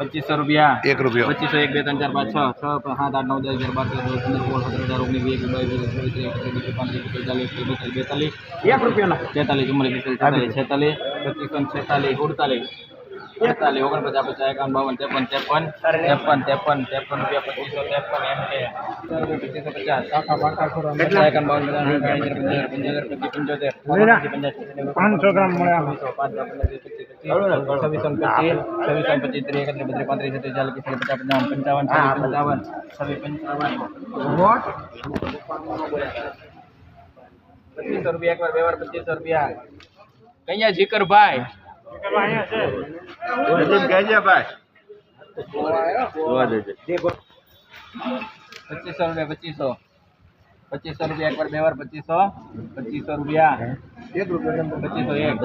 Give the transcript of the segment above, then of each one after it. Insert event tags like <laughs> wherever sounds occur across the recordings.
પચીસો રૂપિયા એક રૂપિયો પચીસો એક બે ત્રણ ચાર પાંચ છ છ સાત આઠ નવ દસ અગિયાર બાર તેર ચૌદ પંદર સોળ સત્તર અઢાર ઓગણીસ વીસ એકવીસ બાવીસ ત્રેવીસ ચોવીસ ત્રેવીસ એકત્રીસ પાંત્રીસ છત્રીસ ચાલીસ એકતાલીસ બેતાલીસ એક રૂપિયાના તેતાલીસ ચુમ્માલીસ પિસ્તાલીસ છેતાલીસ પચીસો છેતાલીસ ઉડતાલીસ છેતાલીસ ઓગણપચાસ પચાસ એકાવન બાવન ત્રેપન ત્રેપન ત્રેપન ત્રેપન ત્રેપન રૂપિયા પચીસો ત્રેપન એમ કે પચીસો પચાસ પચાસ એકાવન બાવન પચાસ પંચોતેર પંચોતેર પચીસ પંચોતેર પાંચસો ગ્રામ મળે આમ. છવ્વીસો પાંચ દસ પંદર વીસ પચીસ છવ્વીસો ને પચીસ છવ્વીસો ને પચીસ ત્રીસ એકત્રીસ બત્રીસ પાંત્રીસ છત્રીસ ચાલીસ પિસ્તાલીસ પચાસ પંચાવન પંચાવન છવ્વીસ પંચાવન છવ્વીસ પંચાવન પચીસો રૂપિયા એકવાર બે વાર પચીસો રૂપિયા કઅહીંયા જીકરભાઈ પચીસો રૂપિયા પચીસો પચીસો રૂપિયા એકવાર બે વાર પચીસો પચીસો રૂપિયા પચીસો એક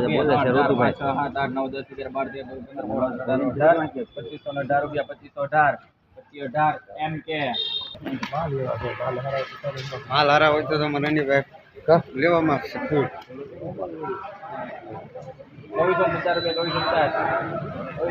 છ સાત આઠ નવ દસ અગિયાર બાર તેર પંદર પચીસો ને અઢાર રૂપિયા પચીસો અઢાર પચીસ અઢાર એમ કે માલ હારા હોય તો મને નહીં ભાઈ લેવામાં ફૂલ ચોવીસો ને પચાસ રૂપિયા ચોવીસો પચાસ.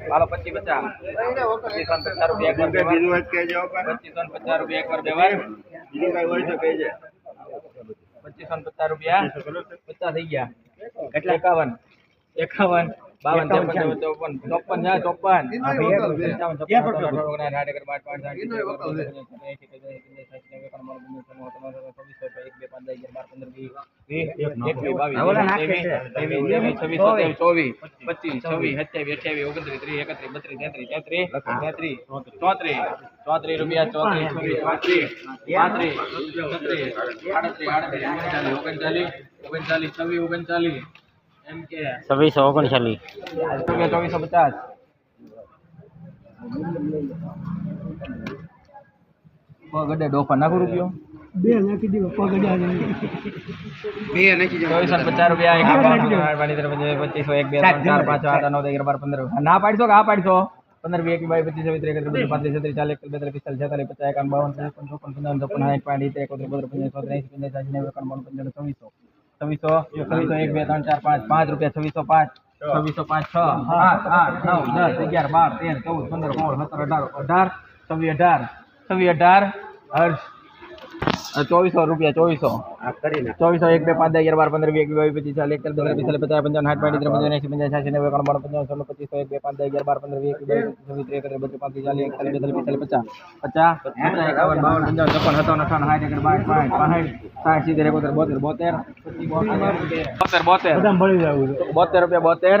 હાલો પચીસ પચાસ. પચીસો પચાસ રૂપિયા એકવાર બે વાર. પચીસો ને પચાસ રૂપિયા હોય બે કહેજે. પચીસો પચાસ રૂપિયા. પચાસ થઈ ગયા. કેટલા? એકાવન. એકાવન. બાવન ત્રેપન ચોપન ચોપન ચોપન છે ચોપન પંચાવન છપ્પન સત્તાવન અઠાવન ઓગણસાઠ સાઠ એકર બાર પાંચ સાઠ સિત્તેર એકર બોતેર પંચાવન એંસી એકાસી નેવું એકાણું બાણું પંચાવન છન્નું સત્તાણું અઠાણું છવ્વીસ એક બે પાંચ દસ અગિયાર બાર પંદર વીસ વીસ એકવીસ બાવીસ ત્રેવીસ ત્રેવીસ ત્રેવીસ છવ્વીસ સત્યાવીસ ચોવીસ પચીસ છવ્વીસ સત્યાવીસ અઠ્યાવીસ ઓગણત્રીસ ત્રીસ એકત્રીસ બત્રીસ તેત્રીસ તેત્રીસ તેત્રીસ ચોત્રીસ ચોત્રીસ રૂપિયા ચોત્રીસ છવ્વીસ પાંત્રીસ પાંત્રીસ છત્રીસ આડત્રીસ આડત્રીસ ઓગણચાલીસ ઓગણચાલીસ ઓગણચાલીસ છવ્વીસ ઓગણચાલીસ એમ કે છવ્વીસો ઓગણચાલીસ રૂપિયા ચોવીસો પચાસ ગડે ડોફા નાખું રૂપિયો બે નાખી દો ચોવીસો ને પચાસ રૂપિયા એક બાવન, આઠ, બાવીસ, ત્રેપન, ચોવીસ, પચીસો એક બે ત્રણ ચાર પાંચ છ આઠ નવ દસ અગિયાર બાર પંદર ના પાડશો કે આ પાડશો પંદર વીસ એકવીસ બાવીસ પચીસ છવ્વીસ ત્રીસ એકત્રીસ બત્રીસ પાંત્રીસ છત્રીસ ચાલીસ એકતાલીસ બેતાલીસ પિસ્તાલીસ છેતાલીસ પચાસ એકાવન બાવન ત્રેપન ચોપન પંચાવન છપ્પન સાઠ પાંચ સિત્તેર એકોતેર બોતેર પંચાવન સોતેર એંસી પંચાસી સાઠ નેવું એકાવન બાવન પંચાવન છવ્વીસો છવ્વીસો છવ્વીસો એક, બે, ત્રણ, ચાર, પાંચ પાંચ રૂપિયા, છવ્વીસો પાંચ છવ્વીસો પાંચ, છ, આઠ આઠ, નવ, દસ, અગિયાર, બાર, તેર, ચૌદ, પંદર, સોળ, સત્તર, અઢાર અઢાર, છવ્વીસ અઢાર છવ્વીસ, અઢાર, હર્ષ. ચોવીસો રૂપિયા ચોવીસો. ચોવીસો એક બે પાંચ અગિયાર બાર પંદર વીસ બાવીસ પચીસ ચાલીસ એકતાલીસ બેતાલીસ પિસ્તાલીસ પચાસ પંચાવન સાઠ પાંચ ત્રીસ પંચાવન એસી પંચાવન છ્યાસી નેવું એકાણું બાણું પંચાવન સોળ પચીસ એક બે પાંચ અગિયાર બાર પંદર વીસ બાવીસ પચીસ છવ્વીસ બત્રીસ પાંત્રીસ ચાલીસ એકતાલીસ બેતાલીસ પિસ્તાલીસ પચાસ પચાસ પચાસ એકાવન બાવન પંચાવન છપ્પન સત્તાવન અઠાવન સાઠ એકર બાર પાંચ પાંઠ સાઠ સિત્તેર એકોતેર બોતેર બોતેર બોતેર બોતેર બોતેર રૂપિયા બોતેર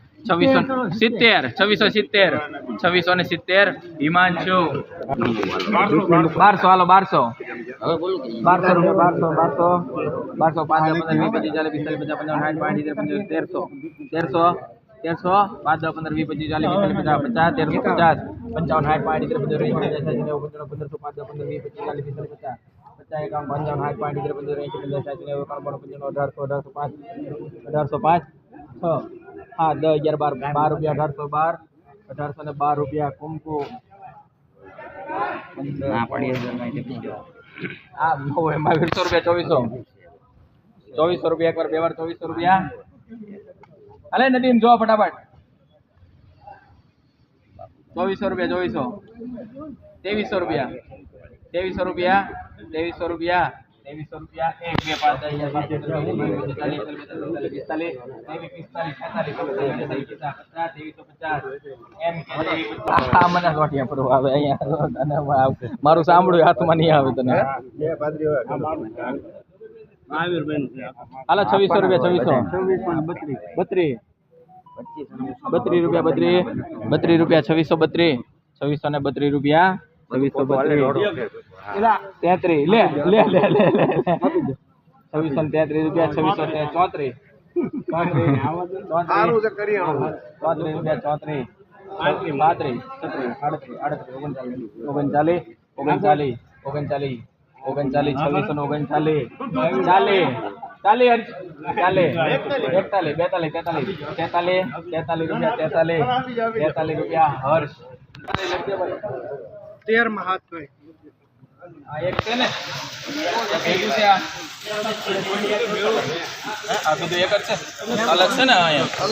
છવ્વીસો સિત્તેર છવ્વીસો સિત્તેર છવ્વીસો ને સિત્તેર હિમાંશુ બારસો હાલો બારસો બારસો રૂપિયા બારસો બારસો બારસો પાંચ દસ પંદર વીસ પચીસ ચાલીસ પિસ્તાલીસ પચાસ પંચાવન સાઠ પાંચ સિત્તેર પંચોતેર તેરસો તેરસો તેરસો પાંચ દસ પંદર વીસ પચીસ ચાલીસ પિસ્તાલીસ પચાસ પચાસ તેરસો પચાસ પંચાવન સાઠ પાંચ સિત્તેર પંચોતેર એંસી પચાસ સાઠ નેવું પંચાણું પંદરસો પાંચ દસ પંદર વીસ પચીસ ચાલીસ પિસ્તાલીસ પચાસ પચાસ એકાવન પંચાવન સાઠ પાંચ સિત્તેર પંચોતેર એંસી પચાસ સાઠ નેવું એકાણું બાણું પંચાણું અઢારસો અઢારસો પાંચ અઢારસો પાંચ છ હા દસ અગિયાર બાર બાર રૂપિયા અઢારસો બાર અઢારસો ને બાર રૂપિયા કુમકુ. હા બહુ એમાં વીસો રૂપિયા ચોવીસો. ચોવીસો રૂપિયા એકવાર બે વાર ચોવીસો રૂપિયા. અલે નદીમ જો ફટાફટ. ચોવીસો રૂપિયા ચોવીસો. ત્રેવીસો રૂપિયા. ત્રેવીસો રૂપિયા ત્રેવીસો રૂપિયા. ત્રેવીસો રૂપિયા, એક, બે મારું સાંભળ્યું, હાથમાં નહીં આવે તને. હાલો, છવ્વીસો રૂપિયા, છવ્વીસો. બત્રીસ. બત્રીસ રૂપિયા, બત્રીસ. બત્રીસ રૂપિયા, છવ્વીસો બત્રીસ. છવ્વીસો ને બત્રીસ રૂપિયા, છવ્વીસો બત્રીસ. તેત્રીસ લે લે લે લે લે છવ્વીસો ને તેત્રીસ રૂપિયા છવ્વીસો ને ચોત્રીસ ચોત્રીસ ચોત્રીસ રૂપિયા ચોત્રીસ પાંત્રીસ છત્રીસ આડત્રીસ આડત્રીસ ઓગણચાલીસ ઓગણચાલીસ ઓગણચાલીસ ઓગણચાલીસ છવ્વીસો ને ઓગણચાલીસ ચાલીસ ચાલીસ ચાલીસ એકતાલીસ બેતાલીસ તેતાલીસ તેતાલીસ તેતાલીસ રૂપિયા તેતાલીસ તેતાલીસ રૂપિયા હર્ષ તેર માં હાથ ભાઈ આ એક છે ને એક ભેગું છે આ હે? આ બધું એક જ છે અલગ છે ને અહીંયા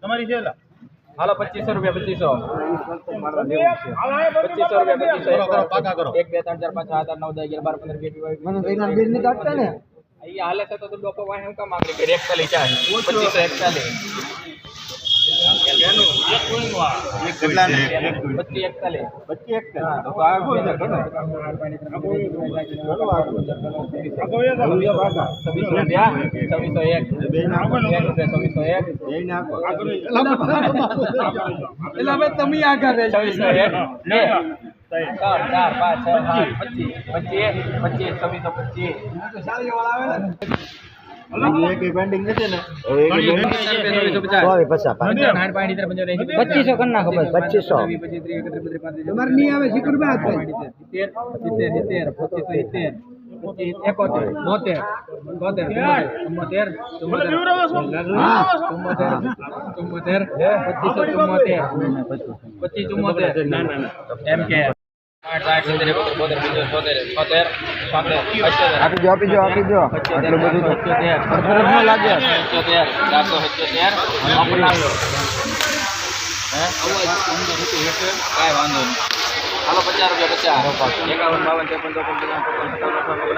તમારી છે હાલો પચીસો રૂપિયા પચીસો પચીસો રૂપિયા પચીસો એક પાકા કરો. એક બે ત્રણ ચાર પાંચ છ સાત આઠ નવ દસ અગિયાર બાર પંદર વીસ એકવીસ બાવીસ અહીંયા હાલે છે તો તું ડોકો વાહે હું કામ આગળ કરી એકતાલીસ ચાર પચીસો એકતાલીસ કેટલા આગળ પચીસ. એકતાલીસ પચીસ. એકતાલીસ તો આ છવ્વીસો એક બે ચાર પાંચ છ પચીસ. પચીસ. પચીસ. છવ્વીસો પચીસ. પચીસો કરી નાખો બસ પચીસો તમારે નહીં આવે સિત્તેર સિત્તેર સિત્તેર પચીસો સિત્તેર પચીસ એકોતેર બોતેર બોતેર ચુમ્મોતેર ચુમ્મોતેર ચુમ્મોતેર ચુમ્મોતેર પચીસો ચુમ્મોતેર પચીસ ચુમ્મોતેર એમ કે આપી આટલું બધું ન લાગે. કાંઈ વાંધો નહીં. હાલો પચાસ રૂપિયા પચાસ. એકાવન બાવન ત્રેપન ચોપન પચાસ પચપન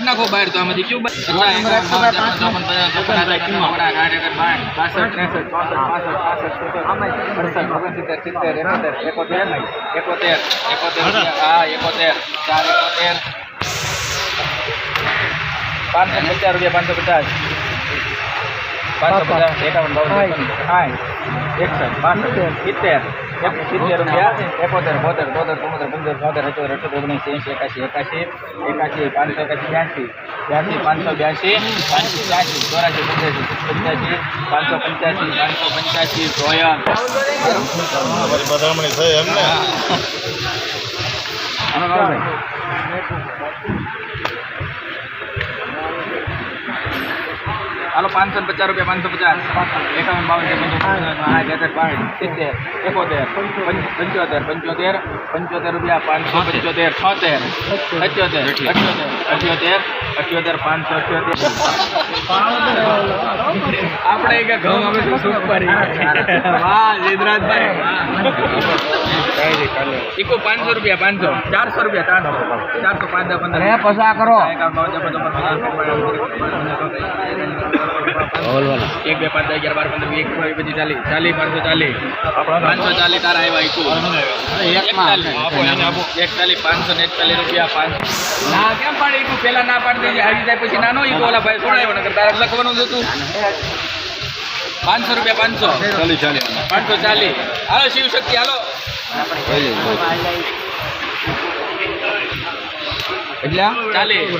કાઢ નાખો બહાર તો આમાંથી કયું એકોતેર, એકોતેર, હા, એકોતેર, ચાર એકોતેર. પાંચસો પચાસ રૂપિયા પાંચસો પચાસ પાંચસો પચાસ એકાવન બાવન એકસઠ બાસઠ સિત્તેર સિત્તેર રૂપિયા. એકોતેર બોતેર તોતેર ચુમ્મોતેર પંદર ચોતેર અઠોતેર અઠોતેર ઓગણીસ એંશી એકાશી એકાશી એકાશી પાંચસો એકાશી બ્યાસી બ્યાસી પાંચસો બ્યાસી પાંચસો બ્યાસી ચોરાશી પંચ્યાસી પંચ્યાસી પાંચસો પંચ્યાસી પાંચસો પંચ્યાસી જોયા. બધામણી થઈ એમ હાલો પાંચસો પચાસ રૂપિયા પાંચસો પચાસ. એકાવન બાવન પંચોતેર સાઠ સિત્તેર એકોતેર પંચ- પંચોતેર પંચોતેર પંચોતેર રૂપિયા પાંચસો પંચોતેર છોતેર અઠ્યોતેર. અઠ્યોતેર અઠ્યોતેર અઠ્યોતેર પાંચસો અઠ્યોતેર. આપણે ઘઉં અમે સુપર વાહ જીતરાજભાઈ પાંચસો રૂપિયા પાંચસો ચારસો રૂપિયા ચારસો પાંચ પસા કરો એક બે પાંચ અગિયાર બાર પંદર વીસ એકવીસ પચીસ ચાલીસ ચાલીસ પાંચસો ચાલીસ પાંચસો ચાલીસ તારા આવ્યા ઈકુ એકતાલીસ એકતાલીસ પાંચસો ને એકતાલીસ રૂપિયા પાંચસો ના કેમ પાડી ઈકુ પેલા ના પાડી દેજે આવી જાય પછી નાનો ઓલા ભાઈ છોડાયો નકર તારે લખવાનું હતું પાંચસો રૂપિયા પાંચસો ચાલી ચાલી પાંચસો ચાલીસ હાલો શિવ શક્તિ હાલો. એટલે? ચાલીસ.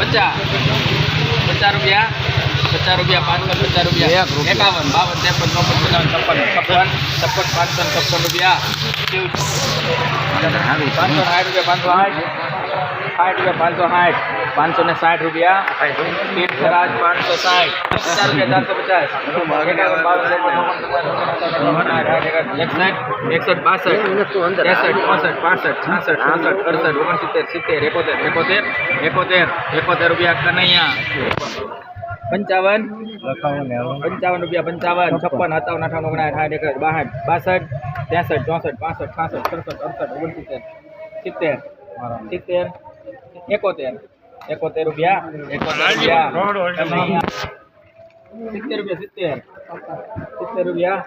પચાસ. પચાસ રૂપિયા. પચાસ રૂપિયા પાંચસો પચાસ રૂપિયા. એકાવન બાવન ત્રેપન ચોપન પચાવન છપ્પન છપ્પન છપ્પન પાંચસો છપ્પન રૂપિયા. પાંચસો સાઠ રૂપિયા પાંચસો સાઠ. સાઠ રૂપિયા પાંચસો સાઠ. પાંચસો ને સાઠ રૂપિયા તીર્થ રાજ પાંચસો સાઠ પચાસ રૂપિયા ચારસો પચાસ એકાવન બાવન ત્રેપન ચોપન એકસઠ એકસઠ બાસઠ ત્રેસઠ ચોસઠ પાસઠ છાસઠ સાસઠ અડસઠ ઓગણસિત્તેર સિત્તેર એકોતેર એકોતેર એકોતેર એકોતેર રૂપિયા કનૈયા પંચાવન પંચાવન રૂપિયા પંચાવન છપ્પન સત્તાવન અઠાવન ઓગણાઠ સાઠ એકસઠ બાસઠ બાસઠ ત્રેસઠ ચોસઠ પાસઠ છાસઠ સડસઠ અડસઠ ઓગણસિત્તેર સિત્તેર સિત્તેર એકોતેર એકોતેર રૂપિયા. એકોતેર રૂપિયા. સિત્તેર રૂપિયા સિત્તેર. સિત્તેર રૂપિયા.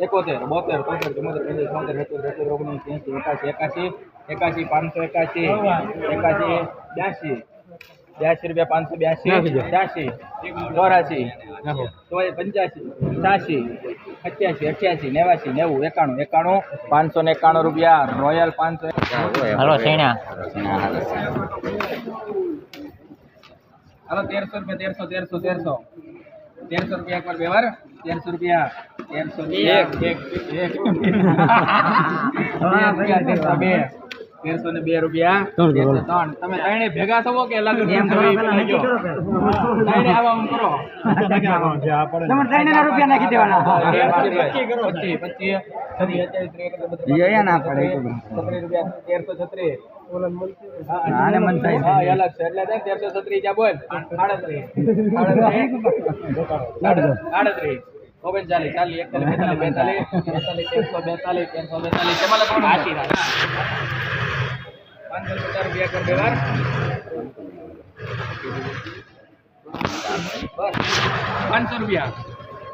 એકોતેર બોતેર તોતેર ચુમ્મોતેર પંદર ચોતેર સત્તર સત્તર ઓગણીસ એસી એકાસી એકાસી એકાસી પાંચસો એકાસી એકાસી બ્યાસી. બ્યાસી રૂપિયા પાંચસો બ્યાસી બ્યાસી ચોરાસી ચોય પંચ્યાસી છ્યાસી અઠ્યાસી અઠ્યાસી નેવાસી નેવું એકાણું એકાણું પાંચસો ને એકાણું રૂપિયા. રોયલ પાંચસો. હલો સૈણા હાલો તેરસો રૂપિયા તેરસો તેરસો તેરસો. તેરસો રૂપિયા એકવાર વ્યવહાર. તેરસો રૂપિયા તેરસો. એક એક એક <laughs> તેરસો બે. તેરસો ને બે રૂપિયા. ત્રણ તમે ત્રણે ભેગા થવો કે અલગ ત્રણે આવા આમ કરો. તમે ત્રણે ના રૂપિયા નાખી દેવાના. પચીસ પચીસ છત્રીસ અત્યાવીસ ત્રીસ એકત્રીસ બત્રીસ જોઈએ ના પડે છત્રીસ રૂપિયા તેરસો છત્રીસ. આને મન થાય. છે. હા, એ અલગ છે. એટલે તેરસો છત્રીસ જ્યાં બોલ. આડત્રીસ આડત્રીસ આડત્રીસ ઓગણચાલીસ. ચાલીસ એકતાલીસ બેતાલીસ બેતાલીસ. બેતાલીસ બેતાલીસ તેરસો બેતાલીસ. પાંચસો પચાસ રૂપિયા કર દેવાર પાંચસો રૂપિયા.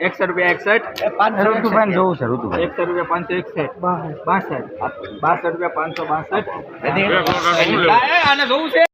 એકસઠ રૂપિયા એકસઠ ઋતુભાઈ જોવું છે ઋતુભાઈ એકસો રૂપિયા પાંચસો એકસઠ બાસઠ બાસઠ રૂપિયા પાંચસો બાસઠ આને જોવું છે